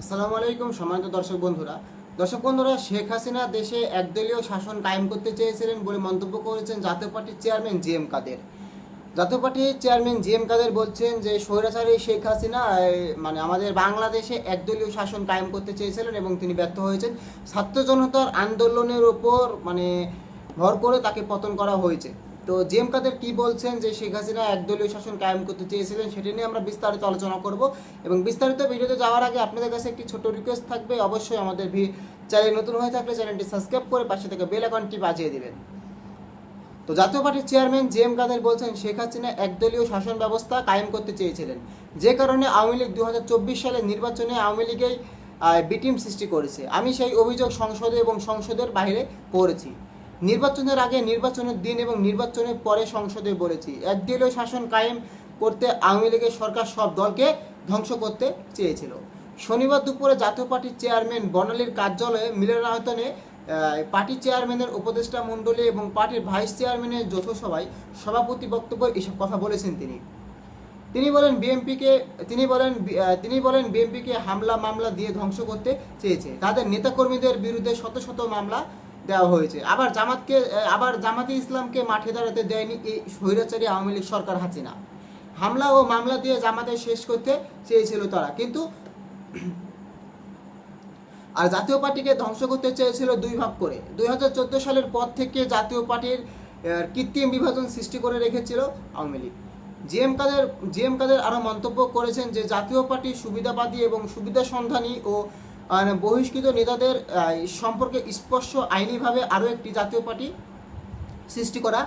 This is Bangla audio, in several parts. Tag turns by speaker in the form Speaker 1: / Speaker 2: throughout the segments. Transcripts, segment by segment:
Speaker 1: আসসালামু আলাইকুম, সম্মানিত দর্শক বন্ধুরা। দর্শক বন্ধুরা, শেখ হাসিনা দেশে একদলীয় শাসন কায়েম করতে চেয়েছিলেন বলে মন্তব্য করেছেন জাতীয় পার্টির চেয়ারম্যান জি এম কাদের। জাতীয় পার্টির চেয়ারম্যান জি এম কাদের বলছেন যে, স্বৈরাচারী শেখ হাসিনা মানে আমাদের বাংলাদেশে একদলীয় শাসন কায়েম করতে চেয়েছিলেন এবং তিনি ব্যর্থ হয়েছেন। ছাত্র জনতার আন্দোলনের ওপর মানে ভর করে তাকে পতন করা হয়েছে। তো জি এম কাদের কি বলছেন যে শেখ হাসিনা একদলীয় শাসন কায়েম করতে চেয়েছিলেন সেটা নিয়ে আমরা বিস্তারিত আলোচনা করব। এবং বিস্তারিত ভিডিওতে যাওয়ার আগে আপনাদের কাছে একটি ছোট রিকোয়েস্ট থাকবে। অবশ্যই আমাদের চ্যানেল নতুন হয়ে থাকলে চ্যানেলটি সাবস্ক্রাইব করে পাশে থেকে বেল আইকনটি বাজিয়ে দিবেন। তো জাতীয় পার্টির চেয়ারম্যান জে এম কাদের বলছেন, শেখ হাসিনা একদলীয় শাসন ব্যবস্থা কায়েম করতে চেয়েছিলেন। যে কারণে আওয়ামী লীগ দু হাজার চব্বিশ সালের নির্বাচনে আওয়ামী লীগেই বিটিম সৃষ্টি করেছে। আমি সেই অভিযোগ সংসদে এবং সংসদের বাইরে করেছি। নির্বাচনের আগে নির্বাচনের দিন এবং নির্বাচনের পরে সংসদে বলেছি একদলীয় শাসন কায়েম করতে আওয়ামী লীগের সরকার সব দলকে ধ্বংস করতে চেয়েছিল। শনিবার দুপুরে জাতীয় পার্টির চেয়ারম্যান বর্ণালীর কার্যালয়ে মিলনায়তনে পার্টি চেয়ারম্যানের উপদেষ্টা মণ্ডলী এবং পার্টির ভাইস চেয়ারম্যানের যৌথ সভায় সভাপতি বক্তব্য এসব কথা বলেছেন তিনি। তিনি বলেন, বিএনপিকে, তিনি বলেন তিনি বলেন, বিএনপিকে হামলা মামলা দিয়ে ধ্বংস করতে চেয়েছে। তাদের নেতাকর্মীদের বিরুদ্ধে শত শত মামলা দেওয়া হয়েছে। আবার জামাতকে আবার জামাতে ইসলামকে মাঠে দাঁড়াতে দেয়নি এই স্বৈরাচারী আওয়ামী লীগ সরকার হাসিনা। হামলা ও মামলা দিয়ে জামাতে শেষ করতে চেয়েছিল তারা, কিন্তু আর জাতীয় পার্টিকে ধ্বংস করতে চেয়েছিল দুই ভাগ করে। দুই হাজার চোদ্দ সালের পর থেকে জাতীয় পার্টির কৃত্রিম বিভাজন সৃষ্টি করে রেখেছিল Awami League. GM Quader GM Quader আরও মন্তব্য করেছেন যে জাতীয় পার্টি সুবিধাবাদী এবং সুবিধা সন্ধানী ও বহিষ্কৃত নেতাদের সম্পর্কে স্পষ্ট আইনিভাবে আরও একটি জাতীয় পার্টি সৃষ্টি করা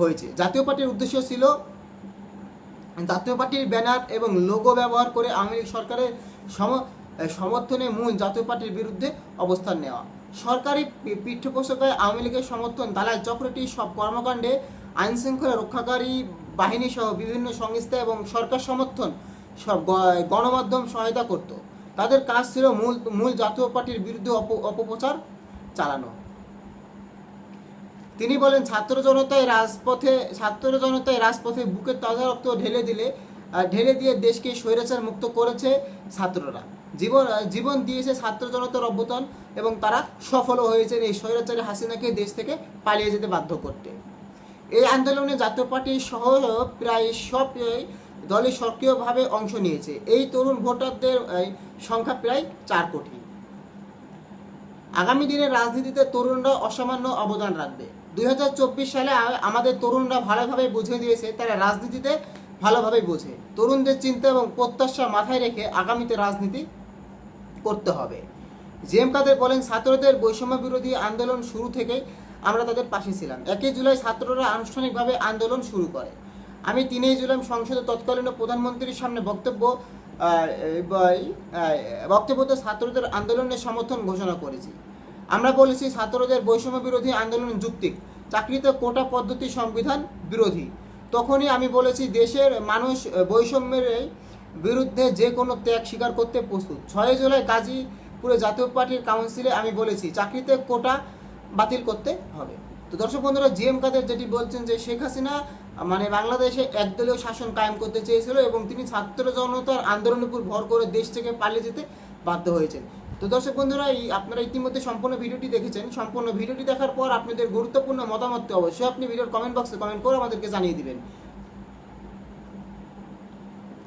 Speaker 1: হয়েছে। জাতীয় পার্টির উদ্দেশ্য ছিল জাতীয় পার্টির ব্যানার এবং লোগো ব্যবহার করে আওয়ামী লীগ সরকারের সম সমর্থনে মূল জাতীয় পার্টির বিরুদ্ধে অবস্থান নেওয়া। সরকারি পৃষ্ঠপোষকায় আওয়ামী লীগের সমর্থন, দালাল চক্রটি, সব কর্মকাণ্ডে আইনশৃঙ্খলা রক্ষাকারী বাহিনী সহ বিভিন্ন সংস্থা এবং সরকার সমর্থন সব গণমাধ্যম সহায়তা করত। তাদের কাজ ছিল মূল মূল জাতীয় পার্টির বিরুদ্ধে অপ- অপপ্রচার চালানো। তিনি বলেন, ছাত্র জনতায় রাজপথে, ছাত্র জনতায় রাজপথে বুকের তাজা রক্ত ঢেলে দিলে ঢেলে দিয়ে দেশকে স্বৈরাচার মুক্ত করেছে ছাত্ররা। জীবন জীবন দিয়েছে ছাত্র জনতার অভ্যুত্থান এবং তারা সফলও হয়েছেন এই স্বৈরাচারী হাসিনাকে দেশ থেকে পালিয়ে যেতে বাধ্য করতে। এই আন্দোলনে জাতীয় পার্টি সহ, প্রায় সব দলই সক্রিয়ভাবে অংশ নিয়েছে। এই তরুণ ভোটারদের সংখ্যা প্রায় চার কোটি। আগামী দিনে রাজনীতিতে তরুণরা অসামান্য অবদান রাখবে। দু হাজার চব্বিশ সালে আমাদের তরুণরা ভালোভাবে বুঝে দিয়েছে, তারা রাজনীতিতে ভালোভাবে বোঝে। তরুণদের চিন্তা এবং প্রত্যাশা মাথায় রেখে আগামীতে রাজনীতি করতে হবে। জেএম কাদের বলেন, ছাত্রদের বৈষম্য বিরোধী আন্দোলন শুরু থেকেই আমরা তাদের পাশে ছিলাম। একই জুলাই ছাত্ররা আনুষ্ঠানিকভাবে আন্দোলন শুরু করে। আমি তিনই জুলাই সংসদে তৎকালীন প্রধানমন্ত্রীর সামনে বক্তব্য বক্তব্যতে ছাত্রদের আন্দোলনের সমর্থন ঘোষণা করেছি। আমরা বলেছি ছাত্রদের বৈষম্য বিরোধী আন্দোলন যুক্তিক চাকরিতে কোটা পদ্ধতি সংবিধান বিরোধী। তখনই আমি বলেছি দেশের মানুষ বৈষম্যের বিরুদ্ধে যে কোনো ত্যাগ স্বীকার করতে প্রস্তুত। ছয় জুলাই গাজীপুরে জাতীয় পার্টির কাউন্সিলে আমি বলেছি চাকরিতে কোটা বাতিল করতে হবে। তো দর্শক বন্ধুরা জি এম কাদের যেটি বলছেন যে শেখ হাসিনা মানে বাংলাদেশে একদলীয় শাসন কায়েম করতে চেয়েছিল এবং তিনি ছাত্র জনতার আন্দোলনের উপর ভর করে দেশ থেকে পালিয়ে যেতে বাধ্য হয়েছেন। তো দর্শক বন্ধুরা, এই আপনারা ইতিমধ্যে সম্পূর্ণ ভিডিওটি দেখেছেন। সম্পূর্ণ ভিডিওটি দেখার পর আপনাদের গুরুত্বপূর্ণ মতামতটি অবশ্যই আপনি ভিডিওর কমেন্ট বক্সে কমেন্ট করে আমাদেরকে জানিয়ে দিবেন।